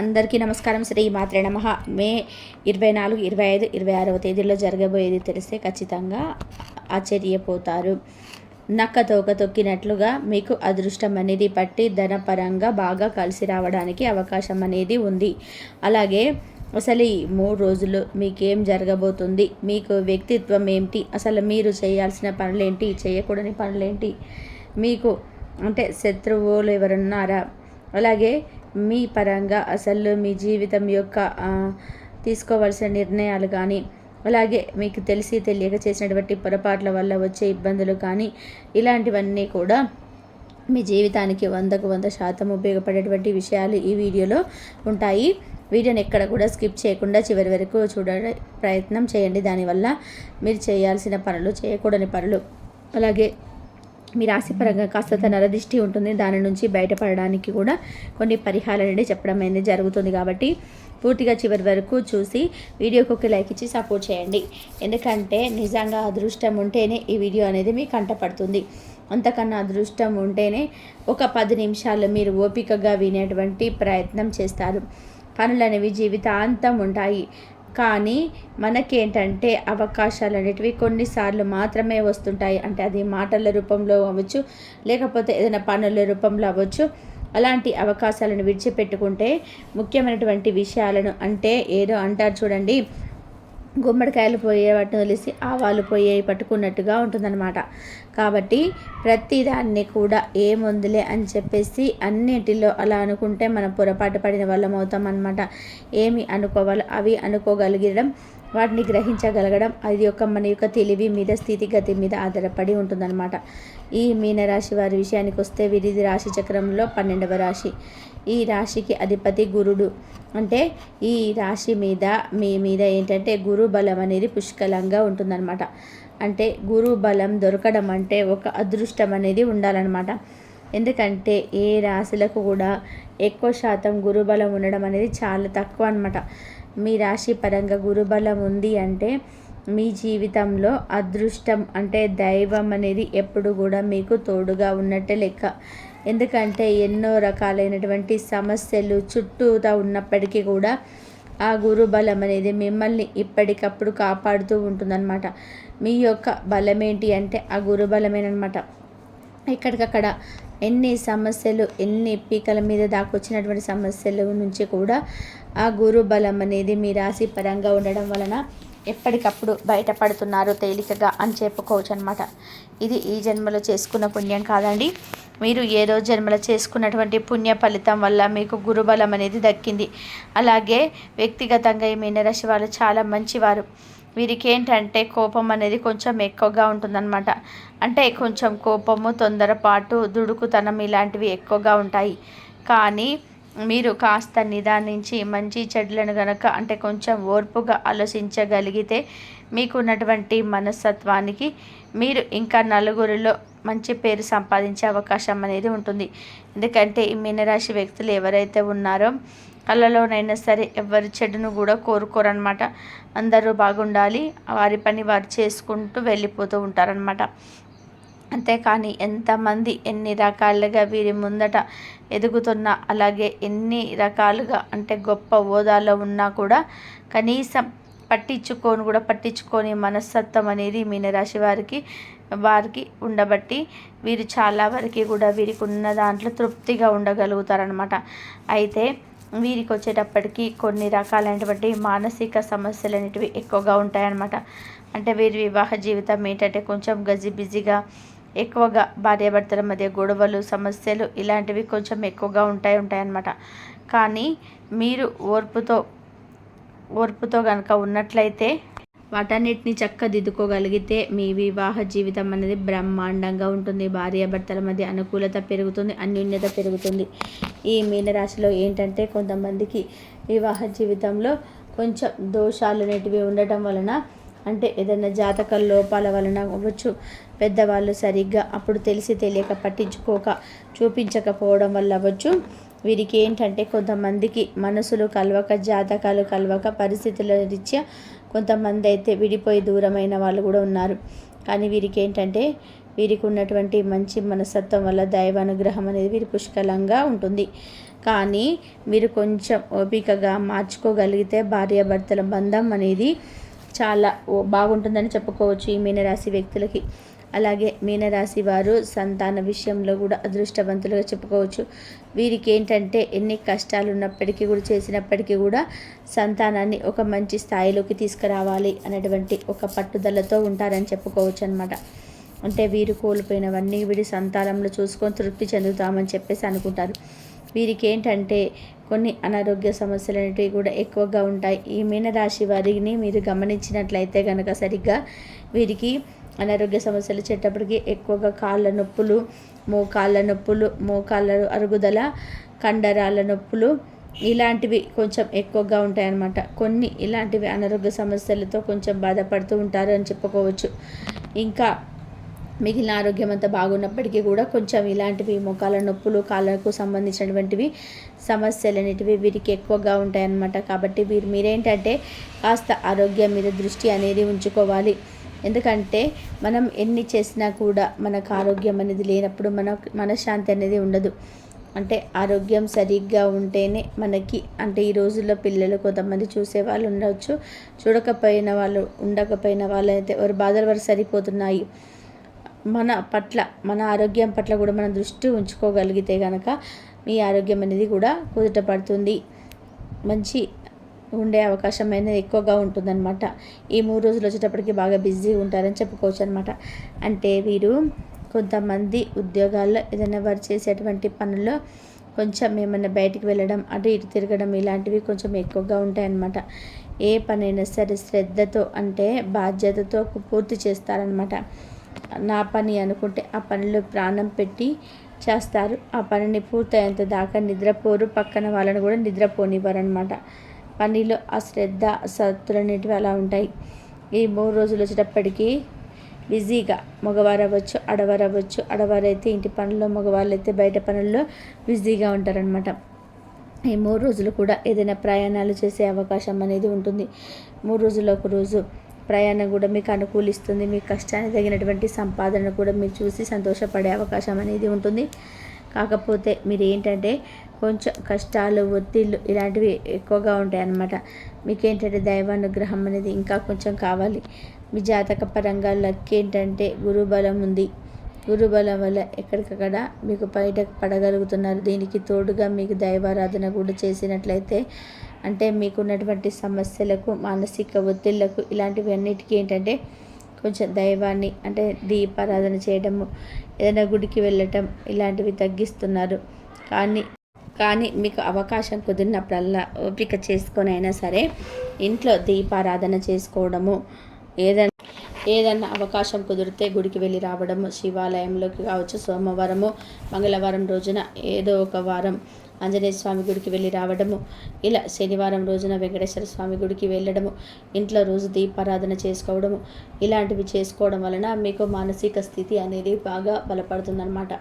అందరికీ నమస్కారం. శ్రీ మాత్రే నమ. మే ఇరవై నాలుగు ఇరవై ఐదు ఇరవై ఆరవ తేదీలో జరగబోయేది తెలిస్తే ఖచ్చితంగా ఆశ్చర్యపోతారు. నక్క తోక తొక్కినట్లుగా మీకు అదృష్టం అనేది పట్టి ధనపరంగా బాగా కలిసి రావడానికి అవకాశం అనేది ఉంది. అలాగే అసలు ఈ మూడు రోజులు మీకేం జరగబోతుంది? మీకు వ్యక్తిత్వం ఏంటి అసలు మీరు చేయాల్సిన పనులేంటి? చేయకూడని పనులేంటి? మీకు అంటే శత్రువులు ఎవరున్నారా? అలాగే మీ పరంగా అసలు మీ జీవితం యొక్క తీసుకోవాల్సిన నిర్ణయాలు కానీ అలాగే మీకు తెలిసి తెలియక చేసినటువంటి పొరపాట్ల వల్ల వచ్చే ఇబ్బందులు కానీ ఇలాంటివన్నీ కూడా మీ జీవితానికి వందకు వంద శాతం ఉపయోగపడేటువంటి విషయాలు ఈ వీడియోలో ఉంటాయి. వీడియోని ఎక్కడ కూడా స్కిప్ చేయకుండా చివరి వరకు చూడ ప్రయత్నం చేయండి. దానివల్ల మీరు చేయాల్సిన పనులు చేయకూడని పనులు అలాగే మీ రాశిపరంగా కాస్త నరదిష్టి ఉంటుంది. దాని నుంచి బయటపడడానికి కూడా కొన్ని పరిహారాలు అనేది చెప్పడం అనేది జరుగుతుంది కాబట్టి పూర్తిగా చివరి వరకు చూసి వీడియోకి ఒక లైక్ ఇచ్చి సపోర్ట్ చేయండి. ఎందుకంటే నిజంగా అదృష్టం ఉంటేనే ఈ వీడియో అనేది మీకు కంటపడుతుంది అంతకన్నా అదృష్టం ఉంటేనే ఒక పది నిమిషాలు మీరు ఓపికగా వినేటువంటి ప్రయత్నం చేస్తారు. పనులు అనేవి జీవితాంతం ఉంటాయి. కానీ మనకేంటంటే అవకాశాలు అనేటివి కొన్నిసార్లు మాత్రమే వస్తుంటాయి. అంటే అది మాటల రూపంలో అవ్వచ్చు లేకపోతే ఏదైనా పనుల రూపంలో అవ్వచ్చు. అలాంటి అవకాశాలను విడిచిపెట్టుకుంటే ముఖ్యమైనటువంటి విషయాలను అంటే ఏదో అంటారు చూడండి. గుమ్మడికాయలు పోయే వాటిని వదిలేసి ఆవాలు పోయే పట్టుకున్నట్టుగా ఉంటుందన్నమాట. కాబట్టి ప్రతిదాన్ని కూడా ఏముందిలే అని చెప్పేసి అన్నిటిలో అలా అనుకుంటే మనం పొరపాటు పడిన వాళ్ళం అవుతాం అనమాట ఏమి అనుకోవాలో అవి అనుకోగలిగడం వాటిని గ్రహించగలగడం అది యొక్క మన యొక్క తెలివి మీద స్థితిగతి మీద ఆధారపడి ఉంటుందన్నమాట. ఈ మీనరాశి వారి విషయానికి వస్తే వీరిది రాశి చక్రంలో పన్నెండవ రాశి. ఈ రాశికి అధిపతి గురుడు. అంటే ఈ రాశి మీద మీ మీద ఏంటంటే గురు బలం అనేది పుష్కలంగా ఉంటుందన్నమాట. అంటే గురు బలం దొరకడం అంటే ఒక అదృష్టం అనేది ఉండాలన్నమాట. ఎందుకంటే ఏ రాశులకు కూడా ఎక్కువ శాతం గురుబలం ఉండడం అనేది చాలా తక్కువ అనమాట మీ రాశి పరంగా గురుబలం ఉంది అంటే మీ జీవితంలో అదృష్టం అంటే దైవం అనేది ఎప్పుడు కూడా మీకు తోడుగా ఉన్నట్టే లెక్క. ఎందుకంటే ఎన్నో రకాలైనటువంటి సమస్యలు చుట్టూతా ఉన్నప్పటికీ కూడా ఆ గురు బలం అనేది మిమ్మల్ని ఇప్పటికప్పుడు కాపాడుతూ ఉంటుందన్నమాట. మీ యొక్క బలం ఏంటి అంటే ఆ గురుబలమేనమాట ఎక్కడికక్కడ ఎన్ని సమస్యలు ఎన్ని పీకల మీద దాకొచ్చినటువంటి సమస్యల నుంచి కూడా ఆ గురు బలం అనేది మీ రాశి పరంగా ఉండడం వలన ఎప్పటికప్పుడు బయటపడుతున్నారు తేలికగా అని చెప్పుకోవచ్చు అనమాట ఇది ఈ జన్మలో చేసుకున్న పుణ్యం కాదండి. మీరు ఏదో జన్మలో చేసుకున్నటువంటి పుణ్య ఫలితం వల్ల మీకు గురుబలం అనేది దక్కింది. అలాగే వ్యక్తిగతంగా ఈ మీనరాశి వాళ్ళు చాలా మంచివారు. వీరికి ఏంటంటే కోపం అనేది కొంచెం ఎక్కువగా ఉంటుందన్నమాట. అంటే కొంచెం కోపము తొందరపాటు దుడుకుతనం ఇలాంటివి ఎక్కువగా ఉంటాయి. కానీ మీరు కాస్త నిదానించి మంచి చెడులను గనక అంటే కొంచెం ఓర్పుగా ఆలోచించగలిగితే మీకున్నటువంటి మనస్తత్వానికి మీరు ఇంకా నలుగురిలో మంచి పేరు సంపాదించే అవకాశం అనేది ఉంటుంది. ఎందుకంటే ఈ మీనరాశి వ్యక్తులు ఎవరైతే ఉన్నారో కళ్ళలోనైనా సరే ఎవరి చెడును కూడా కోరుకోరనమాట అందరూ బాగుండాలి వారి పని వారు చేసుకుంటూ వెళ్ళిపోతూ ఉంటారనమాట అంతేకాని ఎంతమంది ఎన్ని రకాలుగా వీరి ముందట ఎదుగుతున్నా అలాగే ఎన్ని రకాలుగా అంటే గొప్ప హోదాలో ఉన్నా కూడా కనీసం పట్టించుకొని కూడా పట్టించుకొని మనస్తత్వం అనేది మీనరాశి వారికి వారికి ఉండబట్టి వీరు చాలా వరకు కూడా వీరికి ఉన్న దాంట్లో తృప్తిగా ఉండగలుగుతారనమాట అయితే వీరికి వచ్చేటప్పటికి కొన్ని రకాలైనటువంటి మానసిక సమస్యలు అనేటివి ఎక్కువగా ఉంటాయన్నమాట. అంటే వీరి వివాహ జీవితం ఏంటంటే కొంచెం గజిబిజిగా ఎక్కువగా భార్యాభర్తల మధ్య గొడవలు సమస్యలు ఇలాంటివి కొంచెం ఎక్కువగా ఉంటాయి ఉంటాయన్నమాట. కానీ మీరు ఓర్పుతో ఓర్పుతో కనుక ఉన్నట్లయితే వాటన్నిటిని చక్కదిద్దుకోగలిగితే మీ వివాహ జీవితం అనేది బ్రహ్మాండంగా ఉంటుంది. భార్యాభర్తల మధ్య అనుకూలత పెరుగుతుంది అన్యోన్యత పెరుగుతుంది. ఈ మీనరాశిలో ఏంటంటే కొంతమందికి వివాహ జీవితంలో కొంచెం దోషాలు అనేటివి ఉండటం వలన అంటే ఏదైనా జాతక లోపాల వలన అవ్వచ్చు. పెద్దవాళ్ళు సరిగ్గా అప్పుడు తెలిసి తెలియక పట్టించుకోక చూపించకపోవడం వల్ల అవ్వచ్చు. వీరికి ఏంటంటే కొంతమందికి మనసులు కలవక జాతకాలు కలవక పరిస్థితుల రీత్యా కొంతమంది అయితే విడిపోయి దూరమైన వాళ్ళు కూడా ఉన్నారు. కానీ వీరికి ఏంటంటే వీరికి ఉన్నటువంటి మంచి మనస్తత్వం వల్ల దైవ అనుగ్రహం అనేది వీరి పుష్కలంగా ఉంటుంది. కానీ మీరు కొంచెం ఓపికగా మార్చుకోగలిగితే భార్యాభర్తల బంధం అనేది చాలా బాగుంటుందని చెప్పుకోవచ్చు ఈ మీనరాశి వ్యక్తులకి. అలాగే మీనరాశి వారు సంతాన విషయంలో కూడా అదృష్టవంతులుగా చెప్పుకోవచ్చు. వీరికి ఏంటంటే ఎన్ని కష్టాలు ఉన్నప్పటికీ కూడా చేసినప్పటికీ కూడా సంతానాన్ని ఒక మంచి స్థాయిలోకి తీసుకురావాలి అనేటువంటి ఒక పట్టుదలతో ఉంటారని చెప్పుకోవచ్చు అనమాట అంటే వీరు కోల్పోయినవన్నీ వీడి సంతానంలో చూసుకొని తృప్తి చెందుతామని చెప్పేసి అనుకుంటారు. వీరికి ఏంటంటే కొన్ని అనారోగ్య సమస్యలు అనేటివి కూడా ఎక్కువగా ఉంటాయి. ఈ మీనరాశి వారిని మీరు గమనించినట్లయితే కనుక సరిగ్గా వీరికి అనారోగ్య సమస్యలు వచ్చేటప్పటికి ఎక్కువగా కాళ్ళ నొప్పులు మోకాళ్ళ నొప్పులు మోకాళ్ళ అరుగుదల కండరాల నొప్పులు ఇలాంటివి కొంచెం ఎక్కువగా ఉంటాయన్నమాట. కొన్ని ఇలాంటివి అనారోగ్య సమస్యలతో కొంచెం బాధపడుతూ ఉంటారు అని చెప్పుకోవచ్చు. ఇంకా మిగిలిన ఆరోగ్యం అంతా బాగున్నప్పటికీ కూడా కొంచెం ఇలాంటివి మోకాల నొప్పులు కాళ్ళకు సంబంధించినటువంటివి సమస్యలు అనేటివి వీరికి ఎక్కువగా ఉంటాయన్నమాట. కాబట్టి వీరు మీరేంటంటే కాస్త ఆరోగ్యం మీద దృష్టి అనేది ఉంచుకోవాలి. ఎందుకంటే మనం ఎన్ని చేసినా కూడా మనకు ఆరోగ్యం అనేది లేనప్పుడు మన మనశ్శాంతి అనేది ఉండదు. అంటే ఆరోగ్యం సరిగ్గా ఉంటేనే మనకి అంటే ఈ రోజుల్లో పిల్లలు కొంతమంది చూసే వాళ్ళు ఉండవచ్చు చూడకపోయిన వాళ్ళు ఉండకపోయిన వాళ్ళు అయితే ఎవరు బాధలు వారు సరిపోతున్నాయి? మన పట్ల మన ఆరోగ్యం పట్ల కూడా మనం దృష్టి ఉంచుకోగలిగితే కనుక మీ ఆరోగ్యం అనేది కూడా కుదుట పడుతుంది. మంచి ఉండే అవకాశం అనేది ఎక్కువగా ఉంటుందన్నమాట. ఈ మూడు రోజులు వచ్చేటప్పటికి బాగా బిజీ ఉంటారని చెప్పుకోవచ్చు అనమాట అంటే వీరు కొంతమంది ఉద్యోగాల్లో ఏదైనా వారు చేసేటువంటి పనుల్లో కొంచెం ఏమైనా బయటికి వెళ్ళడం అటు ఇటు తిరగడం ఇలాంటివి కొంచెం ఎక్కువగా ఉంటాయన్నమాట. ఏ పనైనా సరే శ్రద్ధతో అంటే బాధ్యతతో పూర్తి చేస్తారనమాట నా పని అనుకుంటే ఆ పనిలో ప్రాణం పెట్టి చేస్తారు. ఆ పనిని పూర్తయ్యేంత దాకా నిద్రపోరు. పక్కన వాళ్ళని కూడా నిద్రపోనివ్వరు అనమాట పనిలో ఆ శ్రద్ధ సత్తులు అనేటివి అలా ఉంటాయి. ఈ మూడు రోజులు వచ్చేటప్పటికీ బిజీగా మగవారు అవ్వచ్చు ఆడవారు అవ్వచ్చు ఆడవారు అయితే ఇంటి పనుల్లో మగవాళ్ళు అయితే బయట పనుల్లో బిజీగా ఉంటారనమాట ఈ మూడు రోజులు కూడా ఏదైనా ప్రయాణాలు చేసే అవకాశం అనేది ఉంటుంది. మూడు రోజులు ఒక రోజు ప్రయాణం కూడా మీకు అనుకూలిస్తుంది మీ కష్టానికి తగినటువంటి సంపాదన కూడా మీరు చూసి సంతోషపడే అవకాశం అనేది ఉంటుంది. కాకపోతే మీరు ఏంటంటే కొంచెం కష్టాలు ఒత్తిళ్ళు ఇలాంటివి ఎక్కువగా ఉంటాయి అన్నమాట. మీకేంటంటే దైవానుగ్రహం అనేది ఇంకా కొంచెం కావాలి. మీ జాతక పరంగా లక్ ఏంటంటే గురుబలం ఉంది. గురుబలం వల్ల ఎక్కడికక్కడ మీకు బయట పడగలుగుతున్నారు. దీనికి తోడుగా మీకు దైవారాధన కూడా చేసినట్లయితే అంటే మీకున్నటువంటి సమస్యలకు మానసిక ఒత్తిళ్ళకు ఇలాంటివి అన్నిటికీ ఏంటంటే కొంచెం దైవాన్ని అంటే దీపారాధన చేయడము ఏదైనా గుడికి వెళ్ళటం ఇలాంటివి తగ్గిస్తున్నారు. కానీ కానీ మీకు అవకాశం కుదిరినప్పుడల్లా ఓపిక చేసుకొని అయినా సరే ఇంట్లో దీపారాధన చేసుకోవడము ఏదైనా ఏదైనా అవకాశం కుదిరితే గుడికి వెళ్ళి రావడము శివాలయంలోకి కావచ్చు సోమవారము మంగళవారం రోజున ఏదో ఒక వారం ఆంజనేయ స్వామి గుడికి వెళ్ళి రావడము ఇలా శనివారం రోజున వెంకటేశ్వర స్వామి గుడికి వెళ్ళడము ఇంట్లో రోజు దీపారాధన చేసుకోవడము ఇలాంటివి చేసుకోవడం వలన మీకు మానసిక స్థితి అనేది బాగా బలపడుతుందన్నమాట.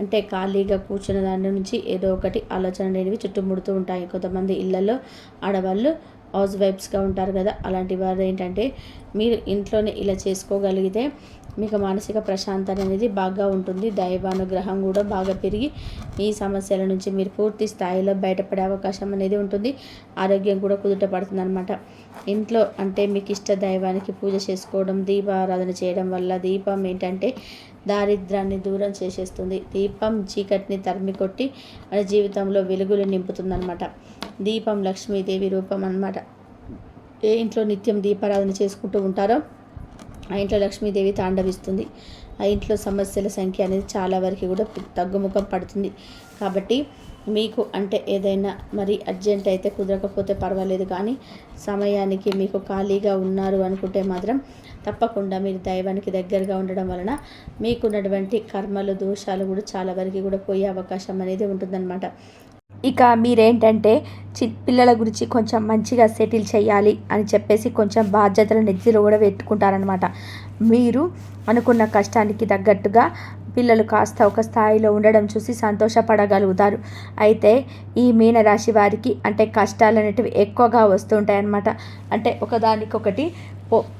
అంటే ఖాళీగా కూర్చున్న దాని నుంచి ఏదో ఒకటి ఆలోచన అనేవి చుట్టుముడుతూ ఉంటాయి. కొంతమంది ఇళ్ళలో ఆడవాళ్ళు హౌస్ వైఫ్స్గా ఉంటారు కదా అలాంటి వారు ఏంటంటే మీరు ఇంట్లోనే ఇలా చేసుకోగలిగితే మీకు మానసిక ప్రశాంతత అనేది బాగా ఉంటుంది దైవానుగ్రహం కూడా బాగా పెరిగి ఈ సమస్యల నుంచి మీరు పూర్తి స్థాయిలో బయటపడే అవకాశం అనేది ఉంటుంది ఆరోగ్యం కూడా కుదుట పడుతుంది అనమాట ఇంట్లో అంటే మీకు ఇష్ట దైవానికి పూజ చేసుకోవడం దీపారాధన చేయడం వల్ల దీపం ఏంటంటే దారిద్రాన్ని దూరం చేసేస్తుంది. దీపం చీకటిని తరిమి కొట్టి మన జీవితంలో వెలుగులు నింపుతుందన్నమాట. దీపం లక్ష్మీదేవి రూపం అనమాట ఏ ఇంట్లో నిత్యం దీపారాధన చేసుకుంటూ ఉంటారో ఆ ఇంట్లో లక్ష్మీదేవి తాండవిస్తుంది. ఆ ఇంట్లో సమస్యల సంఖ్య అనేది చాలా వరకు కూడా తగ్గుముఖం పడుతుంది. కాబట్టి మీకు అంటే ఏదైనా మరి అర్జెంట్ అయితే కుదరకపోతే పర్వాలేదు కానీ సమయానికి మీకు ఖాళీగా ఉన్నారు అనుకుంటే మాత్రం తప్పకుండా మీరు దైవానికి దగ్గరగా ఉండడం వలన మీకున్నటువంటి కర్మలు దోషాలు కూడా చాలా వరకు కూడా పోయే అవకాశం అనేది ఉంటుందన్నమాట. ఇక మీరేంటంటే చి పిల్లల గురించి కొంచెం మంచిగా సెటిల్ చేయాలి అని చెప్పేసి కొంచెం బాధ్యతలు నెత్తిలో కూడా పెట్టుకుంటారనమాట మీరు అనుకున్న కష్టానికి తగ్గట్టుగా పిల్లలు కాస్త ఒక స్థాయిలో ఉండడం చూసి సంతోషపడగలుగుతారు. అయితే ఈ మీనరాశి వారికి అంటే కష్టాలు అనేటివి ఎక్కువగా వస్తుంటాయన్నమాట అంటే ఒకదానికొకటి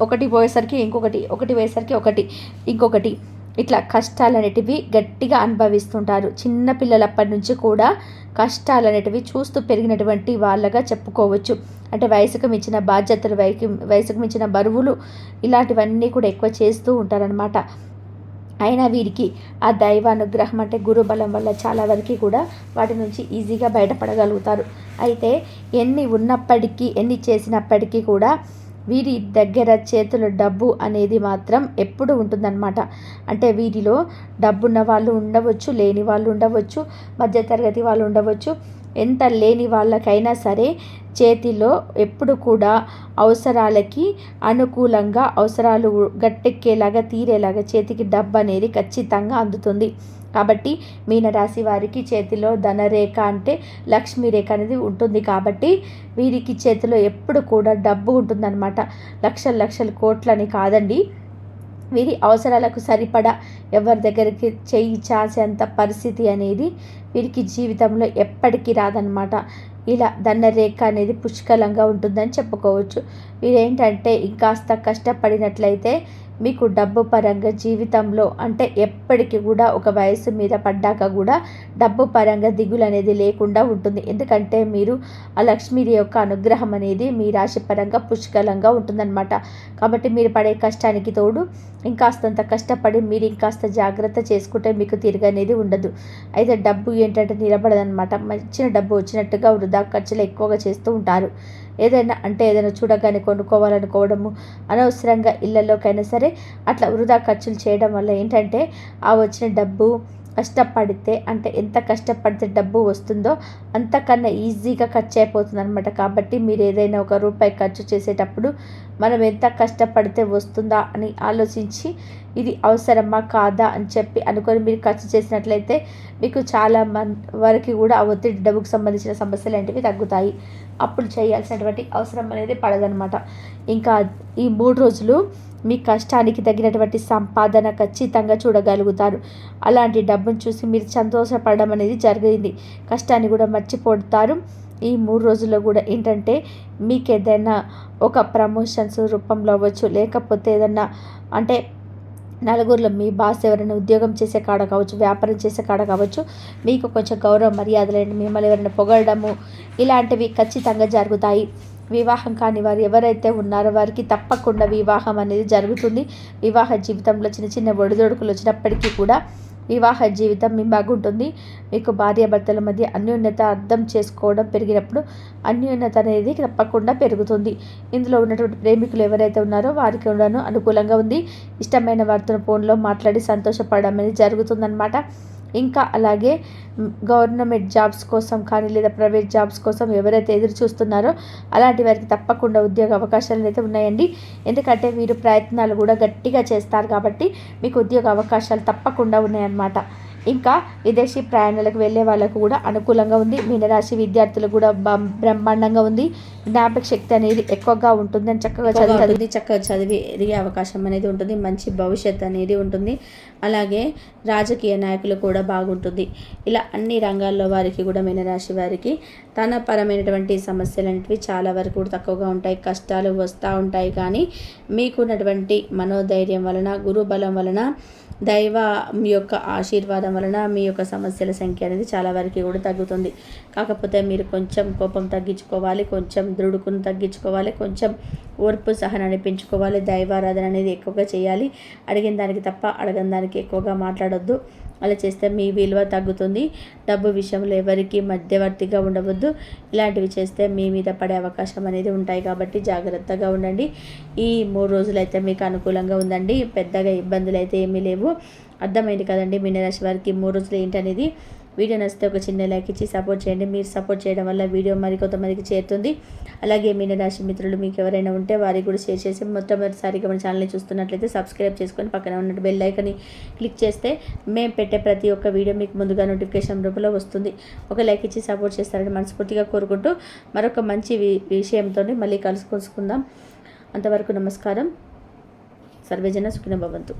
ఒకటి పోయేసరికి ఇంకొకటి ఒకటి పోయేసరికి ఒకటి ఇంకొకటి. ఇట్లా కష్టాలు అనేటివి గట్టిగా అనుభవిస్తుంటారు. చిన్న పిల్లలప్పటి నుంచి కూడా కష్టాలు అనేటివి చూస్తూ పెరిగినటువంటి వాళ్ళగా చెప్పుకోవచ్చు. అంటే వయసుకు మించిన బాధ్యతలు వయకి వయసుకు మించిన బరువులు ఇలాంటివన్నీ కూడా ఎక్కువ చేస్తూ ఉంటారనమాట అయినా వీరికి ఆ దైవ అనుగ్రహం అంటే గురు బలం వల్ల చాలా వరకు కూడా వాటి నుంచి ఈజీగా బయటపడగలుగుతారు. అయితే ఎన్ని ఉన్నప్పటికీ ఎన్ని చేసినప్పటికీ కూడా వీరి దగ్గర చేతుల డబ్బు అనేది మాత్రం ఎప్పుడు ఉంటుందన్నమాట. అంటే వీరిలో డబ్బున్న వాళ్ళు ఉండవచ్చు లేని వాళ్ళు ఉండవచ్చు మధ్యతరగతి వాళ్ళు ఉండవచ్చు. ఎంత లేని వాళ్ళకైనా సరే చేతిలో ఎప్పుడు కూడా అవసరాలకి అనుకూలంగా అవసరాలు గట్టెక్కేలాగా తీరేలాగా చేతికి డబ్బు అనేది ఖచ్చితంగా అందుతుంది. కాబట్టి మీనరాశి వారికి చేతిలో ధనరేఖ అంటే లక్ష్మీ రేఖ అనేది ఉంటుంది కాబట్టి వీరికి చేతిలో ఎప్పుడు కూడా డబ్బు ఉంటుందన్నమాట. లక్షల లక్షల కోట్లని కాదండి. వీరి అవసరాలకు సరిపడా ఎవరి దగ్గరికి చేయి చాసేంత పరిస్థితి అనేది వీరికి జీవితంలో ఎప్పటికీ రాదనమాట ఇలా రేఖ అనేది పుష్కలంగా ఉంటుందని చెప్పుకోవచ్చు. వీరేంటంటే ఇంకాస్త కష్టపడినట్లయితే మీకు డబ్బు పరంగా జీవితంలో అంటే ఎప్పటికీ కూడా ఒక వయసు మీద పడ్డాక కూడా డబ్బు పరంగా దిగులు అనేది లేకుండా ఉంటుంది. ఎందుకంటే మీరు ఆ లక్ష్మీదేవి యొక్క అనుగ్రహం అనేది మీ రాశి పరంగా పుష్కలంగా ఉంటుందన్నమాట. కాబట్టి మీరు పడే కష్టానికి తోడు ఇంకాస్తంత కష్టపడి మీరు ఇంకాస్త జాగ్రత్త చేసుకుంటే మీకు తిరగనేది ఉండదు. అయితే డబ్బు ఏంటంటే నిలబడదనమాట మంచిన డబ్బు వచ్చినట్టుగా వృధా ఖర్చులు ఎక్కువగా చేస్తూ ఉంటారు. ఏదైనా అంటే ఏదైనా చూడగానే కొనుక్కోవాలనుకోవడము అనవసరంగా ఇళ్ళలోకైనా సరే అట్లా వృధా ఖర్చులు చేయడం వల్ల ఏంటంటే ఆ వచ్చిన డబ్బు కష్టపడితే అంటే ఎంత కష్టపడితే డబ్బు వస్తుందో అంతకన్నా ఈజీగా ఖర్చు అయిపోతుంది అనమాట కాబట్టి మీరు ఏదైనా ఒక రూపాయి ఖర్చు చేసేటప్పుడు మనం ఎంత కష్టపడితే వస్తుందా అని ఆలోచించి ఇది అవసరమా కాదా అని చెప్పి అనుకొని మీరు ఖర్చు చేసినట్లయితే మీకు చాలా మంది వరకు కూడా ఆ ఒత్తిడి డబ్బుకు సంబంధించిన సమస్యలు అనేవి తగ్గుతాయి. అప్పుడు చేయాల్సినటువంటి అవసరం అనేది పడదనమాట ఇంకా ఈ మూడు రోజులు మీ కష్టానికి తగినటువంటి సంపాదన ఖచ్చితంగా చూడగలుగుతారు. అలాంటి డబ్బును చూసి మీరు సంతోషపడడం అనేది జరిగింది కష్టాన్ని కూడా మర్చిపోతారు. ఈ మూడు రోజుల్లో కూడా ఏంటంటే మీకు ఏదైనా ఒక ప్రమోషన్స్ రూపంలో అవ్వచ్చు లేకపోతే ఏదన్నా అంటే నలుగురిలో మీ బాస్ ఎవరైనా ఉద్యోగం చేసే కాడ కావచ్చు వ్యాపారం చేసే కాడ కావచ్చు మీకు కొంచెం గౌరవ మర్యాదలు మిమ్మల్ని ఎవరైనా పొగడము ఇలాంటివి ఖచ్చితంగా జరుగుతాయి. వివాహం కాని వారు ఎవరైతే ఉన్నారో వారికి తప్పకుండా వివాహం అనేది జరుగుతుంది. వివాహ జీవితంలో చిన్న చిన్న ఒడిదొడుకులు వచ్చినప్పటికీ కూడా వివాహ జీవితం మీ బాగుంటుంది మీకు భార్యాభర్తల మధ్య అన్యోన్యత అర్థం చేసుకోవడం పెరిగినప్పుడు అన్యోన్యత అనేది తప్పకుండా పెరుగుతుంది. ఇందులో ఉన్నటువంటి ప్రేమికులు ఎవరైతే ఉన్నారో వారికి కూడాను అనుకూలంగా ఉంది. ఇష్టమైన వారితో ఫోన్లో మాట్లాడి సంతోషపడడం అనేది జరుగుతుందన్నమాట. ఇంకా అలాగే గవర్నమెంట్ జాబ్స్ కోసం కానీ లేదా ప్రైవేట్ జాబ్స్ కోసం ఎవరైతే ఎదురు చూస్తున్నారో అలాంటి వారికి తప్పకుండా ఉద్యోగ అవకాశాలు అయితే ఉన్నాయండి. ఎందుకంటే వీరు ప్రయత్నాలు కూడా గట్టిగా చేస్తారు కాబట్టి మీకు ఉద్యోగ అవకాశాలు తప్పకుండా ఉన్నాయన్నమాట. ఇంకా విదేశీ ప్రయాణాలకు వెళ్ళే వాళ్ళకు కూడా అనుకూలంగా ఉంది. మీనరాశి విద్యార్థులకు కూడా బ్రహ్మాండంగా ఉంది. జ్ఞాపక శక్తి అనేది ఎక్కువగా ఉంటుందని చక్కగా చదువుతుంది చక్కగా చదివి ఎదిగే అవకాశం అనేది ఉంటుంది. మంచి భవిష్యత్తు అనేది ఉంటుంది. అలాగే రాజకీయ నాయకులు కూడా బాగుంటుంది. ఇలా అన్ని రంగాల్లో వారికి కూడా మీనరాశి వారికి తన పరమైనటువంటి సమస్యలు అనేవి చాలా వరకు కూడా తక్కువగా ఉంటాయి. కష్టాలు వస్తూ ఉంటాయి. కానీ మీకున్నటువంటి మనోధైర్యం వలన గురు బలం వలన దైవ మీ యొక్క ఆశీర్వాదం వలన మీ యొక్క సమస్యల సంఖ్య అనేది చాలా వరకు కూడా తగ్గుతుంది. కాకపోతే మీరు కొంచెం కోపం తగ్గించుకోవాలి కొంచెం దృఢుకును తగ్గించుకోవాలి కొంచెం ఓర్పు సహనాన్ని పెంచుకోవాలి దైవారాధన అనేది ఎక్కువగా చేయాలి. అడిగిన దానికి తప్ప అడగని దానికి ఎక్కువగా మాట్లాడొద్దు. అలా చేస్తే మీ విలువ తగ్గుతుంది. డబ్బు విషయంలో ఎవరికి మధ్యవర్తిగా ఉండవద్దు. ఇలాంటివి చేస్తే మీ మీద పడే అవకాశం అనేది ఉంటాయి కాబట్టి జాగ్రత్తగా ఉండండి. ఈ మూడు రోజులైతే మీకు అనుకూలంగా ఉందండి. పెద్దగా ఇబ్బందులు అయితే ఏమీ లేవు. అర్థమైంది కదండి మీనరాశి వారికి మూడు రోజులు ఏంటనేది? వీడియో నచ్చితే ఒక చిన్న లైక్ ఇచ్చి సపోర్ట్ చేయండి. మీరు సపోర్ట్ చేయడం వల్ల వీడియో మరి కొంతమందికి చేరుతుంది. అలాగే మీనరాశి మిత్రులు మీకు ఎవరైనా ఉంటే వారికి కూడా షేర్ చేసి మొట్టమొదటిసారిగా మన ఛానల్ని చూస్తున్నట్లయితే సబ్స్క్రైబ్ చేసుకొని పక్కన ఉన్న బెల్ ఐకని క్లిక్ చేస్తే మేము పెట్టే ప్రతి ఒక్క వీడియో మీకు ముందుగా నోటిఫికేషన్ రూపంలో వస్తుంది. ఒక లైక్ ఇచ్చి సపోర్ట్ చేస్తారని మనస్ఫూర్తిగా కోరుకుంటూ మరొక మంచి విషయంతో మళ్ళీ కలుసుకొసుకుందాం అంతవరకు నమస్కారం. సర్వేజన సుఖిన భవంతు.